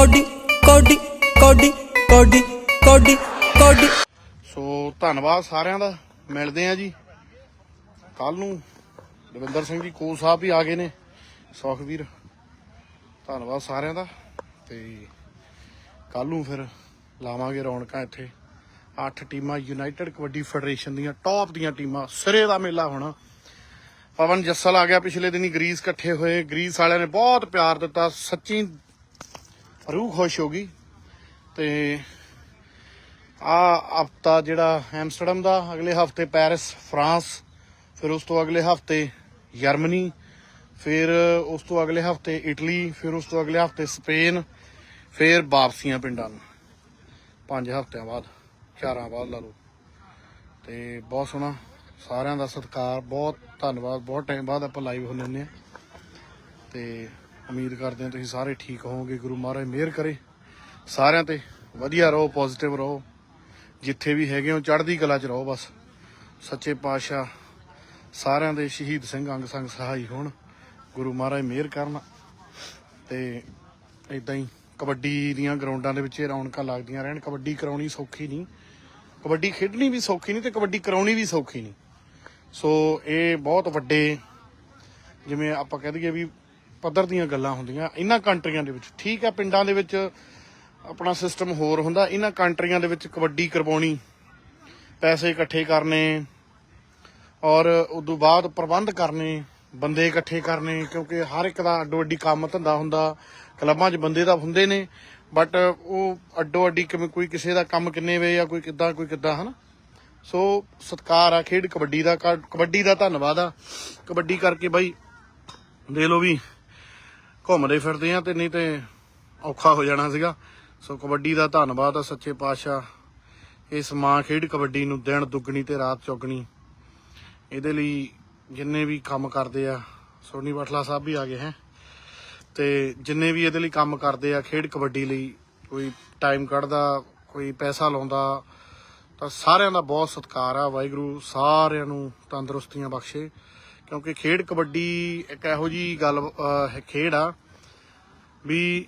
Cody ਕੋਡੀ ਕੋਡੀ ਕੋਡੀ ਕੋਡੀ ਕੋਡੀ। ਸੋ ਧੰਨਵਾਦ ਸਾਰਿਆਂ ਦਾ, ਮਿਲਦੇ ਆ ਜੀ। ਕੱਲ ਨੂੰ ਦਵਿੰਦਰ ਸਿੰਘ ਜੀ ਕੋਚ ਸਾਹਿਬ ਵੀ ਆ ਗਏ ਨੇ। ਸੁਖਵੀਰ ਧੰਨਵਾਦ ਸਾਰਿਆਂ ਦਾ। ਤੇ ਕੱਲ ਨੂੰ ਫਿਰ ਲਾਵਾਂਗੇ ਰੌਣਕਾਂ ਇੱਥੇ। ਅੱਠ ਟੀਮਾਂ ਯੂਨਾਈਟਿਡ ਕਬੱਡੀ ਫੈਡਰੇਸ਼ਨ ਦੀਆਂ ਟੌਪ ਦੀਆਂ ਟੀਮਾਂ। ਸਿਰੇ ਦਾ ਮੇਲਾ ਹੋਣਾ। ਪਵਨ ਜੱਸਲ ਆ ਗਿਆ ਪਿਛਲੇ ਦਿਨੀ, ਗ੍ਰੀਸ ਇਕੱਠੇ ਹੋਏ। ਗ੍ਰੀਸ ਵਾਲਿਆਂ ਨੇ ਬਹੁਤ ਪਿਆਰ ਦਿੱਤਾ। ਸੱਚੀ ਰੂਹ ਖੁਸ਼ ਹੋ ਗਈ ਤੇ ਆ ਹਫਤਾ ਜਿਹੜਾ ਐਮਸਟਰਡਮ ਦਾ, ਅਗਲੇ ਹਫ਼ਤੇ ਪੈਰਿਸ, ਫਰਾਂਸ, ਫਿਰ ਉਸ ਤੋਂ ਅਗਲੇ ਹਫ਼ਤੇ ਜਰਮਨੀ, ਫਿਰ ਉਸ ਤੋਂ ਅਗਲੇ ਹਫ਼ਤੇ ਇਟਲੀ, ਫਿਰ ਉਸ ਤੋਂ ਅਗਲੇ ਹਫ਼ਤੇ ਸਪੇਨ, ਫਿਰ ਵਾਪਸੀਆਂ ਪਿੰਡਾਂ ਨੂੰ। ਪੰਜ ਹਫਤਿਆਂ ਬਾਅਦ ਚਾਰਾਂ ਬਾਅਦ ਲਾ ਲਓ। ਤੇ ਬਹੁਤ ਸੋਹਣਾ, ਸਾਰਿਆਂ ਦਾ ਸਤਿਕਾਰ, ਬਹੁਤ ਧੰਨਵਾਦ, ਬਹੁਤ ਟਾਈਮ ਬਾਅਦ ਆਪਾਂ ਲਾਈਵ ਹੁੰਦੇ ਹੁੰਦੇ ਆ ਤੇ ਉਮੀਦ ਕਰਦੇ ਹਾਂ ਤੁਸੀਂ ਸਾਰੇ ਠੀਕ ਹੋਵੋਗੇ। ਗੁਰੂ ਮਹਾਰਾਜ ਮਿਹਰ ਕਰੇ। ਸਾਰਿਆਂ ਤੇ ਵਧੀਆ ਰਹੋ ਪੋਜ਼ਿਟਿਵ ਰਹੋ। ਜਿੱਥੇ ਵੀ ਹੈਗੇ ਹੋ, ਚੜ੍ਹਦੀ ਕਲਾ 'ਚ ਰਹੋ ਬਸ। ਸੱਚੇ ਪਾਤਸ਼ਾਹ ਸਾਰਿਆਂ ਦੇ ਸ਼ਹੀਦ ਸਿੰਘ ਅੰਗ ਸੰਗ ਸਹਾਈ ਹੋਣ। ਗੁਰੂ ਮਹਾਰਾਜ ਮਿਹਰ ਕਰਨ। ਤੇ ਇਦਾਂ ਹੀ ਕਬੱਡੀ ਦੀਆਂ ਗਰਾਊਂਡਾਂ ਦੇ ਵਿੱਚ ਇਹ ਰੌਣਕਾਂ ਲੱਗਦੀਆਂ ਰਹਿਣ। ਕਬੱਡੀ ਕਰਾਉਣੀ ਸੌਖੀ ਨਹੀਂ। ਕਬੱਡੀ ਖੇਡਣੀ ਵੀ ਸੌਖੀ ਨਹੀਂ ਤੇ ਕਬੱਡੀ ਕਰਾਉਣੀ ਵੀ ਸੌਖੀ ਨਹੀਂ। ਸੋ ਇਹ ਬਹੁਤ ਵੱਡੇ ਜਿਵੇਂ ਆਪਾਂ ਕਹਿ ਦਈਏ ਵੀ ਪੱਧਰ ਦੀਆਂ ਗੱਲਾਂ ਹੁੰਦੀਆਂ, ਇਹਨਾਂ ਕੰਟਰੀਆਂ ਦੇ ਵਿੱਚ। ਠੀਕ ਹੈ, ਪਿੰਡਾਂ ਦੇ ਵਿੱਚ ਆਪਣਾ ਸਿਸਟਮ ਹੋਰ ਹੁੰਦਾ, ਇਹਨਾਂ ਕੰਟਰੀਆਂ ਦੇ ਵਿੱਚ ਕਬੱਡੀ ਕਰਵਾਉਣੀ, ਪੈਸੇ ਇਕੱਠੇ ਕਰਨੇ, ਔਰ ਉਦੋਂ ਬਾਅਦ ਪ੍ਰਬੰਧ ਕਰਨੇ, ਬੰਦੇ ਇਕੱਠੇ ਕਰਨੇ, ਕਿਉਂਕਿ ਹਰ ਇੱਕ ਦਾ ਅੱਡੋ ਅੱਡੀ ਕੰਮ ਧੰਦਾ ਹੁੰਦਾ, ਕਲੱਬਾਂ 'ਚ ਬੰਦੇ ਤਾਂ ਹੁੰਦੇ ਨੇ ਬਟ ਉਹ ਅੱਡੋ ਅੱਡੀ ਕਿਵੇਂ, ਕੋਈ ਕਿਸੇ ਦਾ ਕੰਮ ਕਿੰਨੇ ਵੇ ਜਾਂ ਕੋਈ ਕਿੱਦਾਂ ਕੋਈ ਕਿੱਦਾਂ, ਹਨਾ? ਸੋ ਸਤਕਾਰ ਆ, ਖੇਡ ਕਬੱਡੀ ਦਾ ਕਬੱਡੀ ਦਾ ਧੰਨਵਾਦ ਆ। ਕਬੱਡੀ ਕਰਕੇ ਬਾਈ ਦੇ ਲੋ ਵੀ ਘੁੰਮਦੇ ਫਿਰਦੇ ਆ ਤੇ ਨਹੀਂ ਤੇ ਔਖਾ ਹੋ ਜਾਣਾ ਸੀਗਾ। ਸੋ ਕਬੱਡੀ ਦਾ ਧੰਨਵਾਦ ਆ ਸੱਚੇ ਪਾਤਸ਼ਾਹ। ਇਸ ਮਾਂ ਖੇਡ ਕਬੱਡੀ ਨੂੰ ਦਿਨ ਦੁੱਗਣੀ ਤੇ ਰਾਤ ਚੌਗਣੀ। ਇਹਦੇ ਲਈ ਜਿੰਨੇ ਵੀ ਕੰਮ ਕਰਦੇ ਆ, ਸੋਨੀ ਬਟਲਾ ਸਾਹਿਬ ਵੀ ਆ ਗਏ ਹੈ। ਤੇ ਜਿੰਨੇ ਵੀ ਇਹਦੇ ਲਈ ਕੰਮ ਕਰਦੇ ਆ, ਖੇਡ ਕਬੱਡੀ ਲਈ ਕੋਈ ਟਾਈਮ ਕੱਢਦਾ, ਕੋਈ ਪੈਸਾ ਲਾਉਂਦਾ, ਤਾਂ ਸਾਰਿਆਂ ਦਾ ਬਹੁਤ ਸਤਿਕਾਰ ਆ। ਵਾਹਿਗੁਰੂ ਸਾਰਿਆਂ ਨੂੰ ਤੰਦਰੁਸਤੀਆਂ ਬਖਸ਼ੇ। ਕਿਉਂਕਿ ਖੇਡ ਕਬੱਡੀ ਇੱਕ ਇਹੋ ਜੀ ਗੱਲ ਖੇਡ ਆ ਵੀ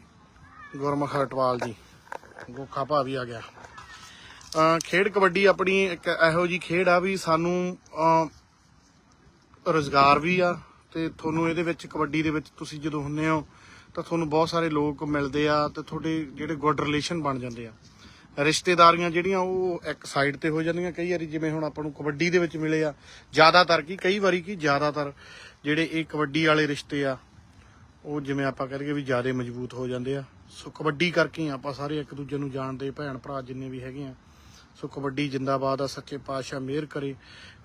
ਗੁਰਮੁਖ ਹਟਵਾਲ ਜੀ ਗੋਖਾ ਭਾ ਵੀ ਆ ਗਿਆ। ਖੇਡ ਕਬੱਡੀ ਆਪਣੀ ਇੱਕ ਇਹੋ ਜੀ ਖੇਡ ਆ ਵੀ ਸਾਨੂੰ ਅਹ, ਰੋਜ਼ਗਾਰ ਵੀ ਆ ਤੇ ਤੁਹਾਨੂੰ ਇਹਦੇ ਵਿੱਚ ਕਬੱਡੀ ਦੇ ਵਿੱਚ ਤੁਸੀਂ ਜਦੋਂ ਹੁੰਨੇ ਹੋ ਤਾਂ ਤੁਹਾਨੂੰ ਬਹੁਤ ਸਾਰੇ ਲੋਕ ਮਿਲਦੇ ਆ ਤੇ ਤੁਹਾਡੇ ਜਿਹੜੇ ਗੁੱਡ ਰਿਲੇਸ਼ਨ ਬਣ ਜਾਂਦੇ ਆ। ਰਿਸ਼ਤੇਦਾਰੀਆਂ ਜਿਹੜੀਆਂ ਉਹ ਇੱਕ ਸਾਈਡ ਤੇ ਹੋ ਜਾਂਦੀਆਂ। ਕਈ ਵਾਰੀ ਜਿਵੇਂ ਹੁਣ ਆਪਾਂ ਨੂੰ ਕਬੱਡੀ ਦੇ ਵਿੱਚ ਮਿਲੇ ਆ, ਜ਼ਿਆਦਾਤਰ ਕੀ, ਕਈ ਵਾਰੀ ਕੀ, ਜ਼ਿਆਦਾਤਰ ਜਿਹੜੇ ਇਹ ਕਬੱਡੀ ਵਾਲੇ ਰਿਸ਼ਤੇ ਆ, ਉਹ ਜਿਵੇਂ ਆਪਾਂ ਕਹਿ ਲਈਏ ਵੀ ਜ਼ਿਆਦਾ ਮਜ਼ਬੂਤ ਹੋ ਜਾਂਦੇ ਆ। ਸੋ ਕਬੱਡੀ ਕਰਕੇ ਆਪਾਂ ਸਾਰੇ ਇੱਕ ਦੂਜੇ ਨੂੰ ਜਾਣਦੇ ਭੈਣ ਭਰਾ ਜਿੰਨੇ ਵੀ ਹੈਗੇ ਆ ਸੋ ਕਬੱਡੀ ਜਿੰਦਾਬਾਦ ਆ, ਸੱਚੇ ਪਾਤਸ਼ਾਹ ਮਿਹਰ ਕਰੇ।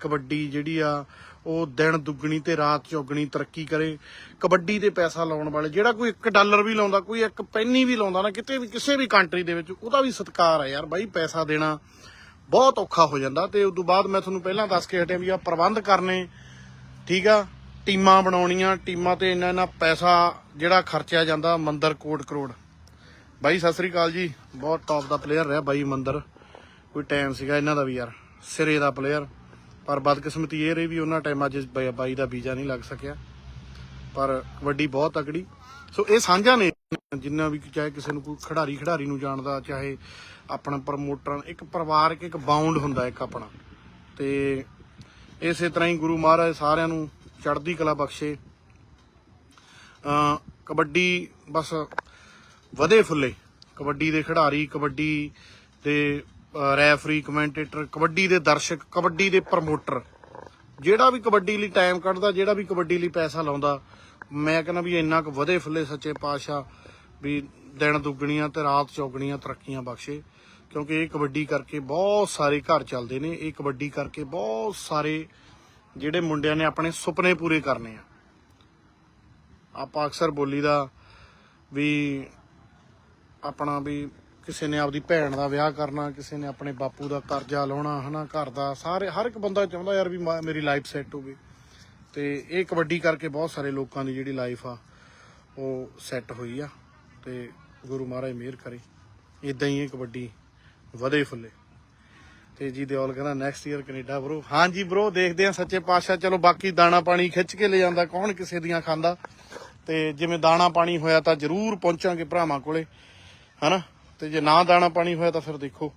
ਕਬੱਡੀ ਜਿਹੜੀ ਆ, ਉਹ ਦਿਨ ਦੁੱਗਣੀ ਤੇ ਰਾਤ ਚੌਗਣੀ ਤਰੱਕੀ ਕਰੇ। ਕਬੱਡੀ ਤੇ ਪੈਸਾ ਲਾਉਣ ਵਾਲੇ, ਜਿਹੜਾ ਕੋਈ 1 ਡਾਲਰ ਵੀ ਲਾਉਂਦਾ, ਕੋਈ ਇੱਕ ਪੈਨੀ ਵੀ ਲਾਉਂਦਾ ਨਾ, ਕਿਤੇ ਵੀ, ਕਿਸੇ ਵੀ ਕੰਟਰੀ ਦੇ ਵਿੱਚ, ਉਹਦਾ ਵੀ ਸਤਿਕਾਰ ਆ ਯਾਰ ਬਾਈ, ਪੈਸਾ ਦੇਣਾ ਬਹੁਤ ਔਖਾ ਹੋ ਜਾਂਦਾ। ਤੇ ਉਸ ਤੋਂ ਬਾਅਦ ਮੈਂ ਤੁਹਾਨੂੰ ਪਹਿਲਾਂ ਦੱਸ ਕੇ ਹਟਿਆ ਵੀ ਆ ਪ੍ਰਬੰਧ ਕਰਨੇ, ਠੀਕ ਆ? ਟੀਮਾਂ ਬਣਾਉਣੀਆਂ, ਟੀਮਾਂ ਤੇ ਇੰਨਾ ਇੰਨਾ ਪੈਸਾ ਜਿਹੜਾ ਖਰਚਿਆ ਜਾਂਦਾ, ਮੰਦਰ ਕੋਟ ਕਰੋੜ ਬਾਈ, ਸਤਿ ਸ੍ਰੀ ਅਕਾਲ ਜੀ। ਬਹੁਤ ਟੌਪ ਦਾ ਪਲੇਅਰ ਰਿਹਾ ਬਾਈ ਮੰਦਰ। ਕੋਈ ਟਾਈਮ ਸੀਗਾ ਇਹਨਾਂ ਦਾ ਵੀ ਯਾਰ, ਸਿਰੇ ਦਾ ਪਲੇਅਰ ਪਰ ਬਦਕਿਸਮਤੀ ਇਹ ਰਹੀ ਵੀ ਉਹਨਾਂ ਟਾਈਮ ਅੱਜ ਬਾਈ- ਦਾ ਵੀਜ਼ਾ ਨਹੀਂ ਲੱਗ ਸਕਿਆ। ਪਰ ਕਬੱਡੀ ਬਹੁਤ ਤਕੜੀ। ਸੋ ਇਹ ਸਾਂਝਾ ਨੇ, ਜਿੰਨਾ ਵੀ ਚਾਹੇ ਕਿਸੇ ਨੂੰ ਕੋਈ ਖਿਡਾਰੀ ਖਿਡਾਰੀ ਨੂੰ ਜਾਣਦਾ, ਚਾਹੇ ਆਪਣਾ ਪ੍ਰਮੋਟਰ ਇੱਕ ਪਰਿਵਾਰਕ, ਇੱਕ ਬਾਉਂਡ ਹੁੰਦਾ ਇੱਕ ਆਪਣਾ। ਤੇ ਇਸੇ ਤਰ੍ਹਾਂ ਹੀ ਗੁਰੂ ਮਹਾਰਾਜ ਸਾਰਿਆਂ ਨੂੰ ਚੜ੍ਹਦੀ ਕਲਾ ਬਖਸ਼ੇ। ਅ ਕਬੱਡੀ ਬਸ ਵਧੇ ਫੁੱਲੇ। ਕਬੱਡੀ ਦੇ ਖਿਡਾਰੀ, ਕਬੱਡੀ ਦੇ ਰੈਫਰੀ, ਕਮੈਂਟੇਟਰ, ਕਬੱਡੀ ਦੇ ਦਰਸ਼ਕ, ਕਬੱਡੀ ਦੇ ਪ੍ਰਮੋਟਰ। ਜਿਹੜਾ ਵੀ ਕਬੱਡੀ ਲਈ ਟਾਈਮ ਕੱਢਦਾ, ਜਿਹੜਾ ਵੀ ਕਬੱਡੀ ਲਈ ਪੈਸਾ ਲਾਉਂਦਾ, ਮੈਂ ਕਹਿੰਦਾ ਵੀ ਇੰਨਾ ਕੁ ਵਧੇ ਫੁੱਲੇ ਸੱਚੇ ਪਾਤਸ਼ਾਹ ਵੀ ਦਿਨ ਦੁੱਗਣੀਆਂ ਤੇ ਰਾਤ ਚੌਗਣੀਆਂ ਤਰੱਕੀਆਂ ਬਖਸ਼ੇ, ਕਿਉਂਕਿ ਇਹ ਕਬੱਡੀ ਕਰਕੇ ਬਹੁਤ ਸਾਰੇ ਘਰ ਚੱਲਦੇ ਨੇ, ਇਹ ਕਬੱਡੀ ਕਰਕੇ ਬਹੁਤ ਸਾਰੇ ਜਿਹੜੇ ਮੁੰਡਿਆਂ ਨੇ ਆਪਣੇ ਸੁਪਨੇ ਪੂਰੇ ਕਰਨੇ ਆ। ਆਪਾਂ ਅਕਸਰ ਬੋਲੀ ਦਾ ਵੀ ਆਪਣਾ ਵੀ ਕਿਸੇ ਨੇ ਆਪਦੀ ਭੈਣ ਦਾ ਵਿਆਹ ਕਰਨਾ, ਕਿਸੇ ਨੇ ਆਪਣੇ ਬਾਪੂ ਦਾ ਕਰਜ਼ਾ ਲਾਉਣਾ, ਹਨਾ, ਘਰ ਦਾ, ਸਾਰੇ, ਹਰ ਇੱਕ ਬੰਦਾ ਚਾਹੁੰਦਾ ਯਾਰ ਵੀ ਮੇਰੀ ਲਾਈਫ ਸੈੱਟ ਹੋਵੇ। ਤੇ ਇਹ ਕਬੱਡੀ ਕਰਕੇ ਬਹੁਤ ਸਾਰੇ ਲੋਕਾਂ ਦੀ ਜਿਹੜੀ ਲਾਈਫ ਆ, ਉਹ ਸੈੱਟ ਹੋਈ ਆ। ਤੇ ਗੁਰੂ ਮਹਾਰਾਜ ਮਿਹਰ ਕਰੇ। ਇਦਾਂ ਹੀ ਇਹ ਕਬੱਡੀ ਵਧੇ ਫੁੱਲੇ। ਤੇ ਜੀ ਦਿਓਲ ਕਹਿੰਦਾ ਨੈਕਸਟ ਈਅਰ ਕੈਨੇਡਾ ਬ్రో ਹਾਂਜੀ ਬ్రో ਦੇਖਦੇ ਆ ਸੱਚੇ ਪਾਤਸ਼ਾਹ। ਚਲੋ, ਬਾਕੀ ਦਾਣਾ ਪਾਣੀ ਖਿੱਚ ਕੇ ਲੈ ਜਾਂਦਾ, ਕੌਣ ਕਿਸੇ ਦੀਆਂ ਖਾਂਦਾ। ਤੇ ਜਿਵੇਂ ਦਾਣਾ ਪਾਣੀ ਹੋਇਆ ਤਾਂ ਜ਼ਰੂਰ ਪਹੁੰਚਾਂਗੇ ਭਰਾਵਾਂ ਕੋਲੇ, ਹਨਾ? ਤੇ ਜੇ ਨਾ ਦਾਣਾ ਪਾਣੀ ਹੋਇਆ ਤਾਂ ਫਿਰ ਦੇਖੋ।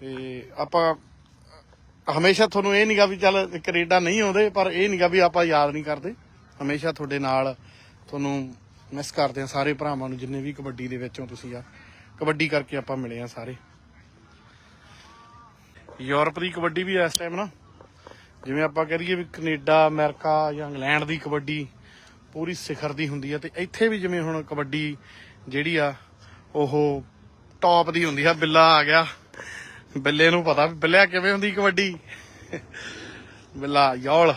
ਤੇ ਆਪਾਂ, ਹਮੇਸ਼ਾ ਤੁਹਾਨੂੰ ਇਹ ਨਹੀਂਗਾ ਵੀ ਚੱਲ ਕੈਨੇਡਾ ਨਹੀਂ ਆਉਂਦੇ, ਪਰ ਇਹ ਨਹੀਂਗਾ ਵੀ ਆਪਾਂ ਯਾਦ ਨਹੀਂ ਕਰਦੇ। ਹਮੇਸ਼ਾ ਤੁਹਾਡੇ ਨਾਲ ਤੁਹਾਨੂੰ ਮਿਸ ਕਰਦੇ ਆ ਸਾਰੇ ਭਰਾਵਾਂ ਨੂੰ, ਜਿੰਨੇ ਵੀ ਕਬੱਡੀ ਦੇ ਵਿੱਚੋਂ ਤੁਸੀਂ ਆ। ਕਬੱਡੀ ਕਰਕੇ ਆਪਾਂ ਮਿਲੇ ਆ ਸਾਰੇ। ਯੂਰਪ ਦੀ ਕਬੱਡੀ ਵੀ ਇਸ ਟਾਈਮ ਨਾ, ਜਿਵੇਂ ਆਪਾਂ ਕਹਿ ਲਈਏ ਵੀ ਕੈਨੇਡਾ, ਅਮਰੀਕਾ ਜਾਂ ਇੰਗਲੈਂਡ ਦੀ ਕਬੱਡੀ ਪੂਰੀ ਸਿਖਰ ਦੀ ਹੁੰਦੀ ਆ। ਤੇ ਇੱਥੇ ਵੀ ਜਿਵੇਂ ਹੁਣ ਕਬੱਡੀ ਜਿਹੜੀ ਆ ਉਹ ਟੌਪ ਦੀ ਹੁੰਦੀ ਆ, ਬਿੱਲਾ ਆ ਗਿਆ। ਬਿੱਲੇ ਨੂੰ ਪਤਾ ਬਿੱਲਿਆ ਕਿਵੇਂ ਹੁੰਦੀ ਕਬੱਡੀ। ਬਿੱਲਾ, ਯੌਲ।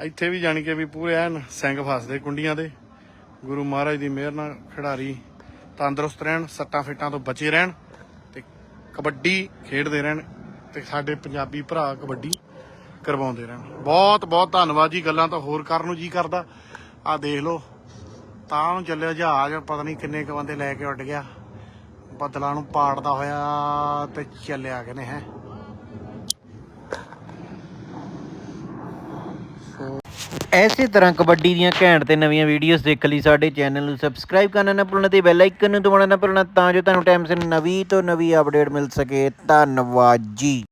ਇੱਥੇ ਵੀ ਜਾਣੀ ਕਿ ਵੀ ਪੂਰੇ ਐਨ ਸਿੰਘ ਫਸਦੇ ਕੁੰਡੀਆਂ ਦੇ। ਗੁਰੂ ਮਹਾਰਾਜ ਦੀ ਮਿਹਰ ਨਾਲ ਖਿਡਾਰੀ ਤੰਦਰੁਸਤ ਰਹਿਣ, ਸੱਟਾਂ ਫੇਟਾਂ ਤੋਂ ਬਚੇ ਰਹਿਣ ਤੇ ਕਬੱਡੀ ਖੇਡਦੇ ਰਹਿਣ ਤੇ ਸਾਡੇ ਪੰਜਾਬੀ ਭਰਾ ਕਬੱਡੀ ਕਰਵਾਉਂਦੇ ਰਹਿਣ। ਬਹੁਤ ਬਹੁਤ ਧੰਨਵਾਦ ਜੀ ਗੱਲਾਂ ਤਾਂ ਹੋਰ ਕਰਨ ਨੂੰ ਜੀ ਕਰਦਾ। ਆ ਦੇਖ ਲਓ। ਤਾਂ ਨੂੰ ਚੱਲਿਆ ਜਹਾਜ਼, ਪਤਾ ਨਹੀਂ ਕਿੰਨੇ ਕ ਬੰਦੇ ਲੈ ਕੇ ਉੱਡ ਗਿਆ। ਬੱਦਲਾਂ ਨੂੰ ਪਾੜਦਾ ਹੋਇਆ ਤੇ ਚੱਲਿਆ ਕਿਨੇ, ਹੈ। ਐਸੇ ਤਰ੍ਹਾਂ ਕਬੱਡੀ ਦੀਆਂ ਘੈਂਟ ਤੇ ਨਵੀਆਂ ਵੀਡੀਓਜ਼ ਦੇਖਣ ਲਈ ਸਾਡੇ ਚੈਨਲ ਨੂੰ ਸਬਸਕ੍ਰਾਈਬ ਕਰਨਾ ਨਾ ਭੁੱਲਣਾ ਤੇ ਬੈਲ ਆਈਕਨ ਨੂੰ ਦਬਾਉਣਾ ਨਾ ਭੁੱਲਣਾ ਤਾਂ ਜੋ ਤੁਹਾਨੂੰ ਟਾਈਮ ਸਿਰ ਨਵੀਂ ਤੋਂ ਨਵੀਂ ਅਪਡੇਟ ਮਿਲ ਸਕੇ। ਧੰਨਵਾਦ ਜੀ।